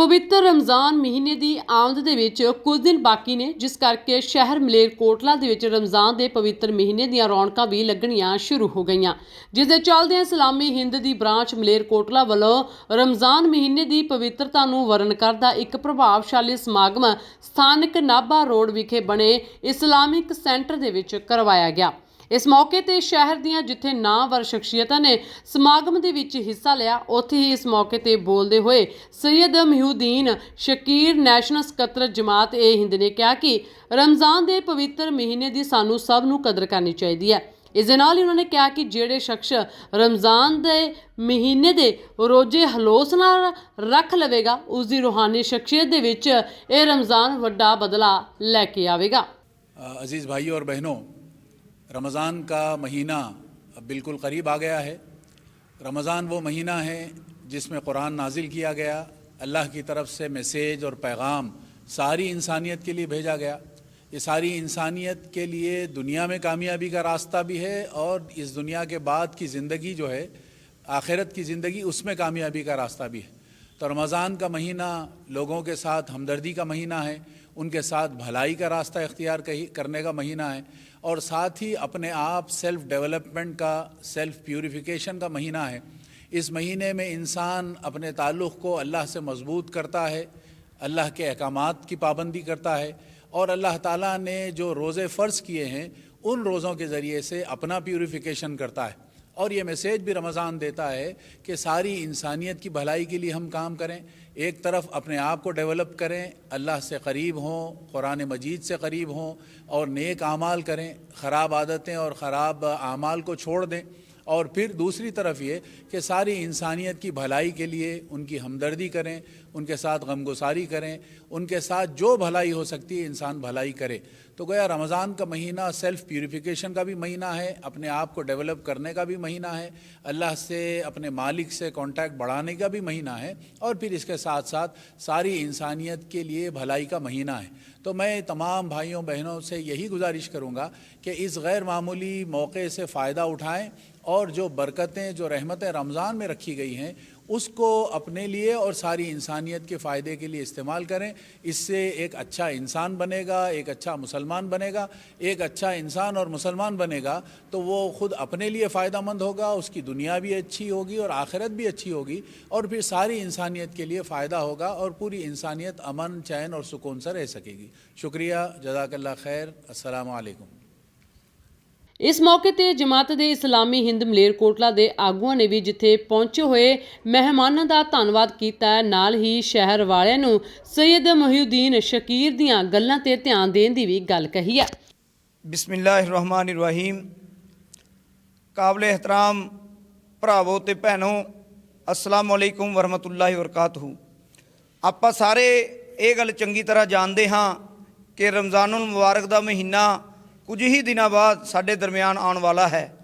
ਪਵਿੱਤਰ ਰਮਜ਼ਾਨ ਮਹੀਨੇ ਦੀ ਆਮਦ ਦੇ ਵਿੱਚ ਕੁਝ ਦਿਨ ਬਾਕੀ ਨੇ, ਜਿਸ ਕਰਕੇ ਸ਼ਹਿਰ ਮਲੇਰਕੋਟਲਾ ਦੇ ਵਿੱਚ ਰਮਜ਼ਾਨ ਦੇ ਪਵਿੱਤਰ ਮਹੀਨੇ ਦੀਆਂ ਰੌਣਕਾਂ ਵੀ ਲੱਗਣੀਆਂ ਸ਼ੁਰੂ ਹੋ ਗਈਆਂ। ਜਿਸ ਦੇ ਚੱਲਦਿਆਂ ਇਸਲਾਮੀ ਹਿੰਦ ਦੀ ਬ੍ਰਾਂਚ ਮਲੇਰਕੋਟਲਾ ਵੱਲੋਂ ਰਮਜ਼ਾਨ ਮਹੀਨੇ ਦੀ ਪਵਿੱਤਰਤਾ ਨੂੰ ਵਰਨ ਕਰਦਾ ਇੱਕ ਪ੍ਰਭਾਵਸ਼ਾਲੀ ਸਮਾਗਮ ਸਥਾਨਕ ਨਾਭਾ ਰੋਡ ਵਿਖੇ ਬਣੇ ਇਸਲਾਮਿਕ ਸੈਂਟਰ ਦੇ ਵਿੱਚ ਕਰਵਾਇਆ ਗਿਆ। ਇਸ ਮੌਕੇ ਤੇ ਸ਼ਹਿਰ ਦੀਆਂ ਜਿੱਥੇ ਨਾਮਵਰ ਸ਼ਖਸੀਅਤਾਂ ਨੇ ਸਮਾਗਮ ਦੇ ਵਿੱਚ ਹਿੱਸਾ ਲਿਆ, ਉੱਥੇ ਹੀ ਇਸ ਮੌਕੇ ਤੇ ਬੋਲਦੇ ਹੋਏ ਸੈਯਦ ਮਹਿਉਦੀਨ ਸ਼ਕੀਰ ਨੈਸ਼ਨਲ ਸਕੱਤਰ ਜਮਾਤ ਏ ਹਿੰਦ ਨੇ ਕਿਹਾ ਕਿ ਰਮਜ਼ਾਨ ਦੇ ਪਵਿੱਤਰ ਮਹੀਨੇ ਦੀ ਸਾਨੂੰ ਸਭ ਨੂੰ ਕਦਰ ਕਰਨੀ ਚਾਹੀਦੀ ਹੈ। ਇਸ ਦੇ ਨਾਲ ਹੀ ਉਹਨਾਂ ਨੇ ਕਿਹਾ ਕਿ ਜਿਹੜੇ ਸ਼ਖਸ ਰਮਜ਼ਾਨ ਦੇ ਮਹੀਨੇ ਦੇ ਰੋਜ਼ੇ ਹਲੋਸ ਨਾਲ ਰੱਖ ਲਵੇਗਾ, ਉਸ ਦੀ ਰੂਹਾਨੀ ਸ਼ਖਸੀਅਤ ਦੇ ਵਿੱਚ ਇਹ ਰਮਜ਼ਾਨ ਵੱਡਾ ਬਦਲਾ ਲੈ ਕੇ ਆਵੇਗਾ। رمضان کا مہینہ اب بالکل قریب آ گیا ہے۔ رمضان وہ مہینہ ہے جس میں قرآن نازل کیا گیا۔ اللہ کی طرف سے میسیج اور پیغام ساری انسانیت کے لیے بھیجا گیا۔ یہ ساری انسانیت کے لیے دنیا میں کامیابی کا راستہ بھی ہے اور اس دنیا کے بعد کی زندگی جو ہے، آخرت کی زندگی، اس میں کامیابی کا راستہ بھی ہے۔ تو رمضان کا مہینہ لوگوں کے ساتھ ہمدردی کا مہینہ ہے۔ ان کے ساتھ بھلائی کا راستہ اختیار کرنے کا مہینہ ہے اور ساتھ ہی اپنے آپ سیلف ڈیولپمنٹ کا سیلف پیوریفیکیشن کا مہینہ ہے۔ اس مہینے میں انسان اپنے تعلق کو اللہ سے مضبوط کرتا ہے، اللہ کے احکامات کی پابندی کرتا ہے اور اللہ تعالیٰ نے جو روزے فرض کیے ہیں، ان روزوں کے ذریعے سے اپنا پیوریفیکیشن کرتا ہے۔ اور یہ میسیج بھی رمضان دیتا ہے کہ ساری انسانیت کی بھلائی کے لیے ہم کام کریں، ایک طرف اپنے آپ کو ڈیولپ کریں، اللہ سے قریب ہوں، قرآن مجید سے قریب ہوں اور نیک اعمال کریں، خراب عادتیں اور خراب اعمال کو چھوڑ دیں۔ اور پھر دوسری طرف یہ کہ ساری انسانیت کی بھلائی کے لیے ان کی ہمدردی کریں، ان کے ساتھ غم گساری کریں، ان کے ساتھ جو بھلائی ہو سکتی ہے انسان بھلائی کرے۔ تو گویا رمضان کا مہینہ سیلف پیوریفیکیشن کا بھی مہینہ ہے، اپنے آپ کو ڈیولپ کرنے کا بھی مہینہ ہے، اللہ سے، اپنے مالک سے کانٹیکٹ بڑھانے کا بھی مہینہ ہے، اور پھر اس کے ساتھ ساتھ ساری انسانیت کے لیے بھلائی کا مہینہ ہے۔ تو میں تمام بھائیوں، بہنوں سے یہی گزارش کروں گا کہ اس غیر معمولی موقع سے فائدہ اٹھائیں اور جو برکتیں، جو رحمتیں رمضان میں رکھی گئی ہیں اس کو اپنے لیے اور ساری انسانیت کے فائدے کے لیے استعمال کریں۔ اس سے ایک اچھا انسان بنے گا، ایک اچھا مسلمان بنے گا۔ ایک اچھا انسان اور مسلمان بنے گا تو وہ خود اپنے لیے فائدہ مند ہوگا، اس کی دنیا بھی اچھی ہوگی اور آخرت بھی اچھی ہوگی اور پھر ساری انسانیت کے لیے فائدہ ہوگا اور پوری انسانیت امن، چین اور سکون سے رہ سکے گی۔ شکریہ، جزاک اللہ خیر، السلام علیکم۔ ਇਸ ਮੌਕੇ ਤੇ ਜਮਾਤ ਦੇ ਇਸਲਾਮੀ ਹਿੰਦ ਮਲੇਰਕੋਟਲਾ ਦੇ ਆਗੂਆਂ ਨੇ ਵੀ ਜਿੱਥੇ ਪਹੁੰਚੇ ਹੋਏ ਮਹਿਮਾਨਾਂ ਦਾ ਧੰਨਵਾਦ ਕੀਤਾ ਨਾਲ ਹੀ ਸ਼ਹਿਰ ਵਾਲਿਆਂ ਨੂੰ ਸੈਯਦ ਮਹੀਉਦੀਨ ਸ਼ਕੀਰ ਦੀਆਂ ਗੱਲਾਂ ਤੇ ਧਿਆਨ ਦੇਣ ਦੀ ਵੀ ਗੱਲ ਕਹੀ ਹੈ। ਬਿਸਮਿਲ੍ਲਾਹਿਰਰਹਿਮਾਨਿਰਰਹੀਮ। ਕਾਬਲੇ ehtaram ਭਰਾਵੋ ਤੇ ਭੈਣੋ ਅਸਲਾਮ ਅਲੈਕੁਮ ਵਰਹਮਤੁਲਾਹਿ ਵਬਰਕਾਤੁਹੂ। ਆਪਾਂ ਸਾਰੇ ਇਹ ਗੱਲ ਚੰਗੀ ਤਰ੍ਹਾਂ ਜਾਣਦੇ ਹਾਂ ਕਿ ਰਮਜ਼ਾਨੁਲ ਮੁਬਾਰਕ ਦਾ ਮਹੀਨਾ ਕੁਝ ਹੀ ਦਿਨਾਂ ਬਾਅਦ ਸਾਡੇ ਦਰਮਿਆਨ ਆਉਣ ਵਾਲਾ ਹੈ।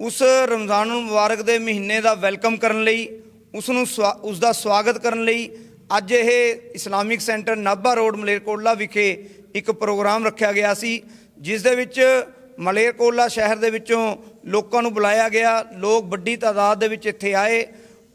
ਉਸ ਰਮਜ਼ਾਨ ਮੁਬਾਰਕ ਦੇ ਮਹੀਨੇ ਦਾ ਵੈਲਕਮ ਕਰਨ ਲਈ, ਉਸ ਨੂੰ ਸਵਾ- ਉਸ ਦਾ ਸਵਾਗਤ ਕਰਨ ਲਈ ਅੱਜ ਇਹ Islamic centre Nabha road Malerkotla ਵਿਖੇ ਇੱਕ ਪ੍ਰੋਗਰਾਮ ਰੱਖਿਆ ਗਿਆ ਸੀ, ਜਿਸ ਦੇ ਵਿੱਚ ਮਲੇਰਕੋਟਲਾ ਸ਼ਹਿਰ ਦੇ ਵਿੱਚੋਂ ਲੋਕਾਂ ਨੂੰ ਬੁਲਾਇਆ ਗਿਆ, ਲੋਕ ਵੱਡੀ ਤਾਦਾਦ ਦੇ ਵਿੱਚ ਇੱਥੇ ਆਏ।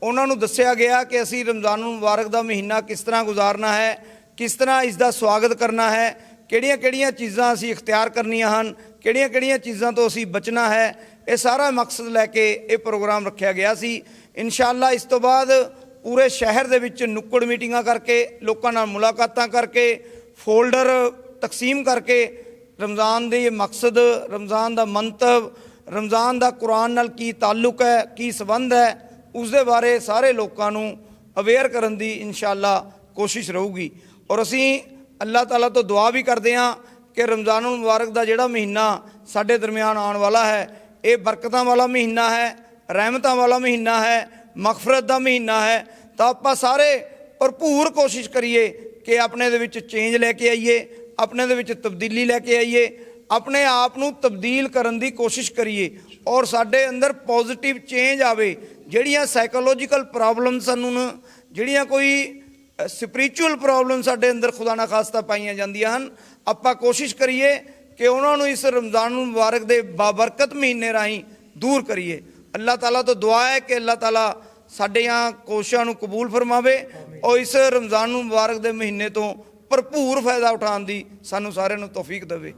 ਉਹਨਾਂ ਨੂੰ ਦੱਸਿਆ ਗਿਆ ਕਿ ਅਸੀਂ ਰਮਜ਼ਾਨ ਮੁਬਾਰਕ ਦਾ ਮਹੀਨਾ ਕਿਸ ਤਰ੍ਹਾਂ ਗੁਜ਼ਾਰਨਾ ਹੈ, ਕਿਸ ਤਰ੍ਹਾਂ ਇਸ ਦਾ ਸਵਾਗਤ ਕਰਨਾ ਹੈ ਕਿਹੜੀਆਂ-ਕਿਹੜੀਆਂ ਚੀਜ਼ਾਂ ਅਸੀਂ ਇਖਤਿਆਰ ਕਰਨੀਆਂ ਹਨ, ਕਿਹੜੀਆਂ-ਕਿਹੜੀਆਂ ਚੀਜ਼ਾਂ ਤੋਂ ਅਸੀਂ ਬਚਣਾ ਹੈ, ਇਹ ਸਾਰਾ ਮਕਸਦ ਲੈ ਕੇ ਇਹ ਪ੍ਰੋਗਰਾਮ ਰੱਖਿਆ ਗਿਆ ਸੀ। ਇਨਸ਼ਾਅੱਲਾ ਇਸ ਤੋਂ ਬਾਅਦ ਪੂਰੇ ਸ਼ਹਿਰ ਦੇ ਵਿੱਚ ਨੁੱਕੜ ਮੀਟਿੰਗਾਂ ਕਰਕੇ, ਲੋਕਾਂ ਨਾਲ ਮੁਲਾਕਾਤਾਂ ਕਰਕੇ, ਫੋਲਡਰ ਤਕਸੀਮ ਕਰਕੇ ਰਮਜ਼ਾਨ ਦੇ ਮਕਸਦ, ਰਮਜ਼ਾਨ ਦਾ ਮੰਤਵ, ਰਮਜ਼ਾਨ ਦਾ ਕੁਰਾਨ ਨਾਲ ਕੀ ਤਾਲੁਕ ਹੈ, ਕੀ ਸਬੰਧ ਹੈ ਉਸ ਦੇ ਬਾਰੇ ਸਾਰੇ ਲੋਕਾਂ ਨੂੰ ਅਵੇਅਰ ਕਰਨ ਦੀ ਇਨਸ਼ਾਅੱਲਾ ਕੋਸ਼ਿਸ਼ ਰਹੂਗੀ। ਔਰ ਅਸੀਂ ਅੱਲਾਹ ਤਾਲਾ ਤੋਂ ਦੁਆ ਵੀ ਕਰਦੇ ਹਾਂ ਕਿ ਰਮਜ਼ਾਨੁਲ ਮੁਬਾਰਕ ਦਾ ਜਿਹੜਾ ਮਹੀਨਾ ਸਾਡੇ ਦਰਮਿਆਨ ਆਉਣ ਵਾਲਾ ਹੈ, ਇਹ ਬਰਕਤਾਂ ਵਾਲਾ ਮਹੀਨਾ ਹੈ, ਰਹਿਮਤਾਂ ਵਾਲਾ ਮਹੀਨਾ ਹੈ, ਮਗਫਰਤ ਦਾ ਮਹੀਨਾ ਹੈ, ਤਾਂ ਆਪਾਂ ਸਾਰੇ ਭਰਪੂਰ ਕੋਸ਼ਿਸ਼ ਕਰੀਏ ਕਿ ਆਪਣੇ ਦੇ ਵਿੱਚ ਚੇਂਜ ਲੈ ਕੇ ਆਈਏ, ਆਪਣੇ ਦੇ ਵਿੱਚ ਤਬਦੀਲੀ ਲੈ ਕੇ ਆਈਏ, ਆਪਣੇ ਆਪ ਨੂੰ ਤਬਦੀਲ ਕਰਨ ਦੀ ਕੋਸ਼ਿਸ਼ ਕਰੀਏ ਔਰ ਸਾਡੇ ਅੰਦਰ ਪੋਜ਼ਿਟਿਵ ਚੇਂਜ ਆਵੇ, ਜਿਹੜੀਆਂ ਸਾਈਕੋਲੋਜੀਕਲ ਪ੍ਰੋਬਲਮ ਸਾਨੂੰ ਜਿਹੜੀਆਂ ਕੋਈ ਸਪਿਰਚੁਅਲ ਪ੍ਰੋਬਲਮ ਸਾਡੇ ਅੰਦਰ ਖੁਦਾ ਨਾ ਖਾਸਤਾ ਪਾਈਆਂ ਜਾਂਦੀਆਂ ਹਨ। ਆਪਾਂ ਕੋਸ਼ਿਸ਼ ਕਰੀਏ ਕਿ ਉਹਨਾਂ ਨੂੰ ਇਸ ਰਮਜ਼ਾਨ ਮੁਬਾਰਕ ਦੇ ਬਾਬਰਕਤ ਮਹੀਨੇ ਰਾਹੀਂ ਦੂਰ ਕਰੀਏ। ਅੱਲਾਹ ਤਾਲਾ ਤੋਂ ਦੁਆ ਹੈ ਕਿ ਅੱਲਾਹ ਤਾਲਾ ਸਾਡੀਆਂ ਕੋਸ਼ਿਸ਼ਾਂ ਨੂੰ ਕਬੂਲ ਫਰਮਾਵੇ ਔਰ ਇਸ ਰਮਜ਼ਾਨ ਮੁਬਾਰਕ ਦੇ ਮਹੀਨੇ ਤੋਂ ਭਰਪੂਰ ਫਾਇਦਾ ਉਠਾਉਣ ਦੀ ਸਾਨੂੰ ਸਾਰਿਆਂ ਨੂੰ ਤੌਫੀਕ ਦੇਵੇ।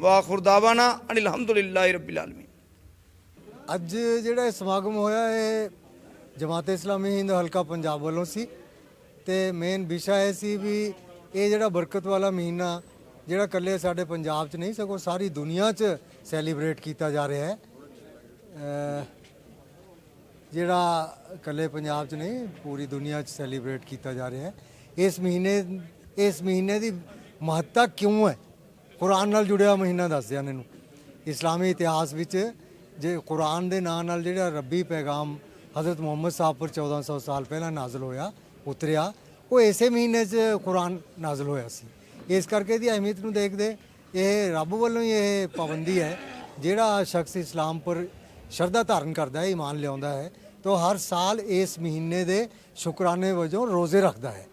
ਵਾਖੁਰ ਦਾਵਾਨਾ ਅਨਿਲ ਹਮਦੁਲਿਲਾਹਿ ਰੱਬਿਲ ਆਲਮੀਨ। ਅੱਜ ਜਿਹੜਾ ਸਮਾਗਮ ਹੋਇਆ, ਇਹ ਜਮਾਤ ਇਸਲਾਮੀ ਹਿੰਦ ਹਲਕਾ ਪੰਜਾਬ ਵੱਲੋਂ ਸੀ। ਤੇ ਮੇਨ ਵਿਸ਼ਾ ਇਹ ਸੀ ਵੀ ਇਹ ਜਿਹੜਾ ਬਰਕਤ ਵਾਲਾ ਮਹੀਨਾ ਜਿਹੜਾ ਇਕੱਲੇ ਸਾਡੇ ਪੰਜਾਬ 'ਚ ਨਹੀਂ, ਸਗੋਂ ਸਾਰੀ ਦੁਨੀਆ 'ਚ ਸੈਲੀਬ੍ਰੇਟ ਕੀਤਾ ਜਾ ਰਿਹਾ ਹੈ। ਜਿਹੜਾ ਇਕੱਲੇ ਪੰਜਾਬ 'ਚ ਨਹੀਂ, ਪੂਰੀ ਦੁਨੀਆ 'ਚ ਸੈਲੀਬ੍ਰੇਟ ਕੀਤਾ ਜਾ ਰਿਹਾ ਹੈ। ਇਸ ਮਹੀਨੇ ਇਸ ਮਹੀਨੇ ਦੀ ਮਹੱਤਤਾ ਕਿਉਂ ਹੈ? ਕੁਰਾਨ ਨਾਲ ਜੁੜਿਆ ਮਹੀਨਾ ਦੱਸਦੇ ਹਨ ਇਹਨੂੰ ਇਸਲਾਮੀ ਇਤਿਹਾਸ ਵਿੱਚ ਜੇ ਕੁਰਾਨ ਦੇ ਨਾਂ ਨਾਲ ਜਿਹੜਾ ਰੱਬੀ ਪੈਗਾਮ ਹਜ਼ਰਤ ਮੁਹੰਮਦ ਸਾਹਿਬ ਪਰ 1400 ਸਾਲ ਪਹਿਲਾਂ ਨਾਜ਼ਲ ਹੋਇਆ ਉਤਰਿਆ। ਉਹ ਇਸੇ ਮਹੀਨੇ 'ਚ ਕੁਰਾਨ ਨਾਜ਼ਲ ਹੋਇਆ ਸੀ। ਇਸ ਕਰਕੇ ਇਹਦੀ ਅਹਿਮੀਅਤ ਨੂੰ ਦੇਖਦੇ ਇਹ ਰੱਬ ਵੱਲੋਂ ਹੀ ਇਹ ਪਾਬੰਦੀ ਹੈ ਜਿਹੜਾ ਸ਼ਖਸ ਇਸਲਾਮ ਪਰ ਸ਼ਰਧਾ ਧਾਰਨ ਕਰਦਾ ਹੈ ਈਮਾਨ ਲਿਆਉਂਦਾ ਹੈ ਤਾਂ ਹਰ ਸਾਲ ਇਸ ਮਹੀਨੇ ਦੇ ਸ਼ੁਕਰਾਨੇ ਵਜੋਂ ਰੋਜ਼ੇ ਰੱਖਦਾ ਹੈ।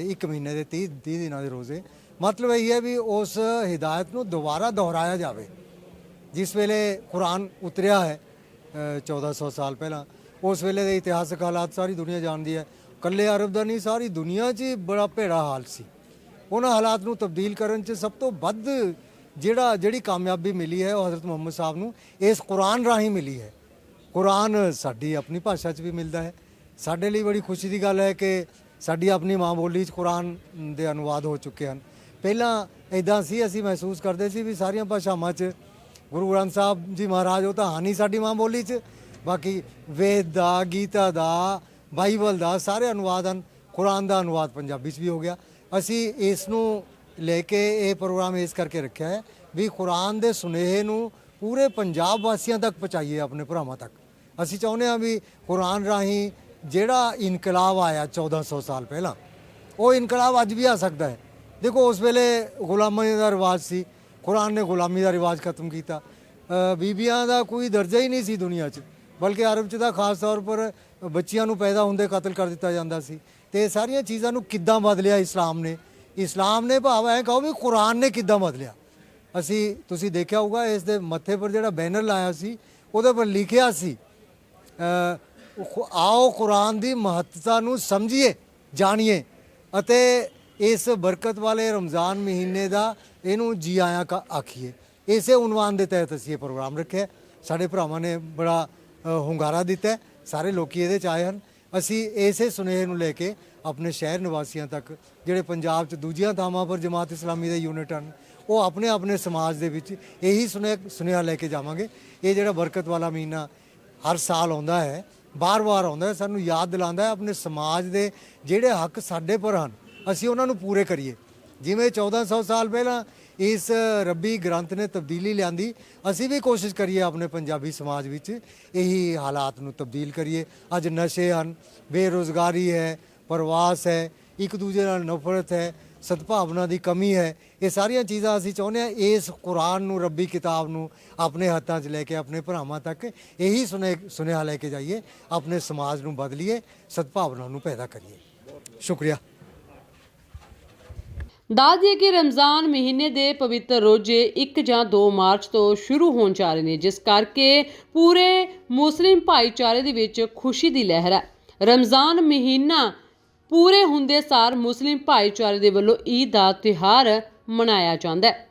ਇੱਕ ਮਹੀਨੇ ਦੇ 30 30 ਦਿਨਾਂ ਦੇ ਰੋਜ਼ੇ। ਮਤਲਬ ਇਹ ਹੈ ਵੀ ਉਸ ਹਿਦਾਇਤ ਨੂੰ ਦੁਬਾਰਾ ਦੁਹਰਾਇਆ ਜਾਵੇ। ਜਿਸ ਵੇਲੇ ਕੁਰਾਨ ਉਤਰਿਆ ਹੈ ਅ, 1400 ਸਾਲ ਪਹਿਲਾਂ ਉਸ ਵੇਲੇ ਦੇ ਇਤਿਹਾਸਕ ਹਾਲਾਤ ਸਾਰੀ ਦੁਨੀਆ ਜਾਣਦੀ ਹੈ। ਕੱਲੇ ਅਰਬ ਦਾ ਨਹੀਂ, ਸਾਰੀ ਦੁਨੀਆ 'ਚ ਬੜਾ ਭੇੜਾ ਹਾਲ ਸੀ। ਉਹਨਾਂ ਹਾਲਾਤ ਨੂੰ ਤਬਦੀਲ ਕਰਨ 'ਚ ਸਭ ਤੋਂ ਵੱਧ ਜਿਹੜਾ, ਜਿਹੜੀ ਕਾਮਯਾਬੀ ਮਿਲੀ ਹੈ ਉਹ ਹਜ਼ਰਤ ਮੁਹੰਮਦ ਸਾਹਿਬ ਨੂੰ, ਇਸ ਕੁਰਾਨ ਰਾਹੀਂ ਮਿਲੀ ਹੈ। ਕੁਰਾਨ ਸਾਡੀ ਆਪਣੀ ਭਾਸ਼ਾ 'ਚ ਵੀ ਮਿਲਦਾ ਹੈ। ਸਾਡੇ ਲਈ ਬੜੀ ਖੁਸ਼ੀ ਦੀ ਗੱਲ ਹੈ ਕਿ ਸਾਡੀ ਆਪਣੀ ਮਾਂ ਬੋਲੀ 'ਚ ਕੁਰਾਨ ਦੇ ਅਨੁਵਾਦ ਹੋ ਚੁੱਕੇ ਹਨ। ਪਹਿਲਾਂ ਇਦਾਂ ਸੀ, ਅਸੀਂ ਮਹਿਸੂਸ ਕਰਦੇ ਸੀ ਵੀ ਸਾਰੀਆਂ ਭਾਸ਼ਾਵਾਂ 'ਚ ਗੁਰੂ ਗ੍ਰੰਥ ਸਾਹਿਬ ਜੀ ਮਹਾਰਾਜ, ਉਹ ਤਾਂ ਹਾਨੀ ਸਾਡੀ ਮਾਂ ਬੋਲੀ 'ਚ। ਬਾਕੀ ਵੇਦ ਦਾ, ਗੀਤਾ ਦਾ ਬਾਈਬਲ ਦਾ ਸਾਰੇ ਅਨੁਵਾਦ ਹਨ, ਕੁਰਾਨ ਦਾ ਅਨੁਵਾਦ ਪੰਜਾਬੀ 'ਚ ਵੀ ਹੋ ਗਿਆ। ਅਸੀਂ ਇਸ ਨੂੰ ਲੈ ਕੇ ਇਹ ਪ੍ਰੋਗਰਾਮ ਇਸ ਕਰਕੇ ਰੱਖਿਆ ਹੈ ਵੀ ਕੁਰਾਨ ਦੇ ਸੁਨੇਹੇ ਨੂੰ ਪੂਰੇ ਪੰਜਾਬ ਵਾਸੀਆਂ ਤੱਕ ਪਹੁੰਚਾਈਏ ਆਪਣੇ ਭਰਾਵਾਂ ਤੱਕ। ਅਸੀਂ ਚਾਹੁੰਦੇ ਹਾਂ ਵੀ ਕੁਰਾਨ ਰਾਹੀਂ ਜਿਹੜਾ ਇਨਕਲਾਬ ਆਇਆ 1400 ਸਾਲ ਪਹਿਲਾਂ, ਉਹ ਇਨਕਲਾਬ ਅੱਜ ਵੀ ਆ ਸਕਦਾ ਹੈ। ਦੇਖੋ, ਉਸ ਵੇਲੇ ਗੁਲਾਮੀ ਦਾ ਰਿਵਾਜ ਸੀ। ਕੁਰਾਨ ਨੇ ਗੁਲਾਮੀ ਦਾ ਰਿਵਾਜ ਖਤਮ ਕੀਤਾ। ਬੀਬੀਆਂ ਦਾ ਕੋਈ ਦਰਜਾ ਹੀ ਨਹੀਂ ਸੀ ਦੁਨੀਆ 'ਚ। ਬਲਕਿ ਅਰਬ 'ਚ ਤਾਂ ਖਾਸ ਤੌਰ ਪਰ ਬੱਚਿਆਂ ਨੂੰ ਪੈਦਾ ਹੁੰਦੇ ਕਤਲ ਕਰ ਦਿੱਤਾ ਜਾਂਦਾ ਸੀ। ਤੇ ਇਹ ਸਾਰੀਆਂ ਚੀਜ਼ਾਂ ਨੂੰ ਕਿੱਦਾਂ ਬਦਲਿਆ ਇਸਲਾਮ ਨੇ? ਇਸਲਾਮ ਨੇ ਭਾਵ ਐ ਕਹੋ ਵੀ ਕੁਰਾਨ ਨੇ ਕਿੱਦਾਂ ਬਦਲਿਆ? ਅਸੀਂ, ਤੁਸੀਂ ਦੇਖਿਆ ਹੋਊਗਾ, ਇਸ ਦੇ ਮੱਥੇ ਪਰ ਜਿਹੜਾ ਬੈਨਰ ਲਾਇਆ ਸੀ, ਉਹਦੇ ਪਰ ਲਿਖਿਆ ਸੀ ਆਓ ਕੁਰਾਨ ਦੀ ਮਹੱਤਤਾ ਨੂੰ ਸਮਝੀਏ, ਜਾਣੀਏ, ਅਤੇ ਇਸ ਬਰਕਤ ਵਾਲੇ ਰਮਜ਼ਾਨ ਮਹੀਨੇ ਦਾ ਇਹਨੂੰ ਜੀ ਆਇਆਂ ਕਾ ਆਖੀਏ। ਇਸੇ ਉਨਵਾਨ ਦੇ ਤਹਿਤ ਅਸੀਂ ਇਹ ਪ੍ਰੋਗਰਾਮ ਰੱਖਿਆ। ਸਾਡੇ ਭਰਾਵਾਂ ਨੇ ਬੜਾ ਹੁੰਗਾਰਾ ਦਿੱਤਾ ਸਾਰੇ ਲੋਕੀ ਇਹਦੇ ਚ ਆਏ ਹਨ। ਅਸੀਂ ਇਸੇ ਸੁਨੇਹੇ ਨੂੰ ਲੈ ਕੇ ਆਪਣੇ ਸ਼ਹਿਰ ਨਿਵਾਸੀਆਂ ਤੱਕ, ਜਿਹੜੇ ਪੰਜਾਬ 'ਚ ਦੂਜੀਆਂ ਥਾਵਾਂ ਪਰ ਜਮਾਤ ਇਸਲਾਮੀ ਦੇ ਯੂਨਿਟ ਹਨ, ਉਹ ਆਪਣੇ ਆਪਣੇ ਸਮਾਜ ਦੇ ਵਿੱਚ ਇਹੀ ਸੁਨੇਹਾ ਸੁਨੇਹਾ ਲੈ ਕੇ ਜਾਵਾਂਗੇ। ਇਹ ਜਿਹੜਾ ਬਰਕਤ ਵਾਲਾ ਮਹੀਨਾ ਹਰ ਸਾਲ ਆਉਂਦਾ ਹੈ ਬਾਰ-ਬਾਰ ਆਉਂਦਾ ਹੈ, ਸਾਨੂੰ ਯਾਦ ਦਿਲਾਉਂਦਾ ਹੈ ਆਪਣੇ ਸਮਾਜ ਦੇ ਜਿਹੜੇ ਹੱਕ ਸਾਡੇ ਪਰ ਹਨ, ਅਸੀਂ ਉਹਨਾਂ ਨੂੰ ਪੂਰੇ ਕਰੀਏ। ਜਿਵੇਂ 1400 ਸਾਲ ਪਹਿਲਾਂ ਇਸ ਰੱਬੀ ਗ੍ਰੰਥ ਨੇ ਤਬਦੀਲੀ ਲਿਆਂਦੀ। ਅਸੀਂ ਵੀ ਕੋਸ਼ਿਸ਼ ਕਰੀਏ ਆਪਣੇ ਪੰਜਾਬੀ ਸਮਾਜ ਵਿੱਚ ਇਹੀ ਹਾਲਾਤ ਨੂੰ ਤਬਦੀਲ ਕਰੀਏ। ਅੱਜ ਨਸ਼ੇ ਹਨ, ਬੇਰੋਜ਼ਗਾਰੀ ਹੈ, ਪ੍ਰਵਾਸ ਹੈ, ਇੱਕ ਦੂਜੇ ਨਾਲ ਨਫ਼ਰਤ ਹੈ, ਸਦਭਾਵਨਾ ਦੀ ਕਮੀ ਹੈ। ਇਹ ਸਾਰੀਆਂ ਚੀਜ਼ਾਂ ਅਸੀਂ ਚਾਹੁੰਦੇ ਹਾਂ ਇਸ ਕੁਰਾਨ ਨੂੰ, ਰੱਬੀ ਕਿਤਾਬ ਨੂੰ ਆਪਣੇ ਹੱਥਾਂ 'ਚ ਲੈ ਕੇ, ਆਪਣੇ ਭਰਾਵਾਂ ਤੱਕ ਇਹੀ ਸੁਨੇ, ਸੁਨੇਹਾ ਲੈ ਕੇ ਜਾਈਏ, ਆਪਣੇ ਸਮਾਜ ਨੂੰ ਬਦਲੀਏ, ਸਦਭਾਵਨਾ ਨੂੰ ਪੈਦਾ ਕਰੀਏ। ਸ਼ੁਕਰੀਆ। ਦੱਸ ਦਈਏ ਕਿ ਰਮਜ਼ਾਨ ਮਹੀਨੇ ਦੇ ਪਵਿੱਤਰ ਰੋਜ਼ੇ 1 ਜਾਂ 2 ਮਾਰਚ ਤੋਂ ਸ਼ੁਰੂ ਹੋਣ ਜਾ ਰਹੇ ਨੇ, ਜਿਸ ਕਰਕੇ ਪੂਰੇ ਮੁਸਲਿਮ ਭਾਈਚਾਰੇ ਦੇ ਵਿੱਚ ਖੁਸ਼ੀ ਦੀ ਲਹਿਰ ਹੈ। ਰਮਜ਼ਾਨ ਮਹੀਨਾ ਪੂਰੇ ਹੁੰਦੇ ਸਾਰ ਮੁਸਲਿਮ ਭਾਈਚਾਰੇ ਦੇ ਵੱਲੋਂ ਈਦ ਦਾ ਤਿਉਹਾਰ ਮਨਾਇਆ ਜਾਂਦਾ ਹੈ।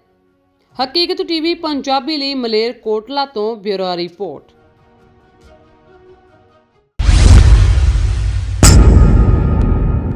ਹਕੀਕਤ ਟੀਵੀ ਪੰਜਾਬੀ ਲਈ ਮਲੇਰ ਕੋਟਲਾ ਤੋਂ ਬਿਊਰੋ ਰਿਪੋਰਟ।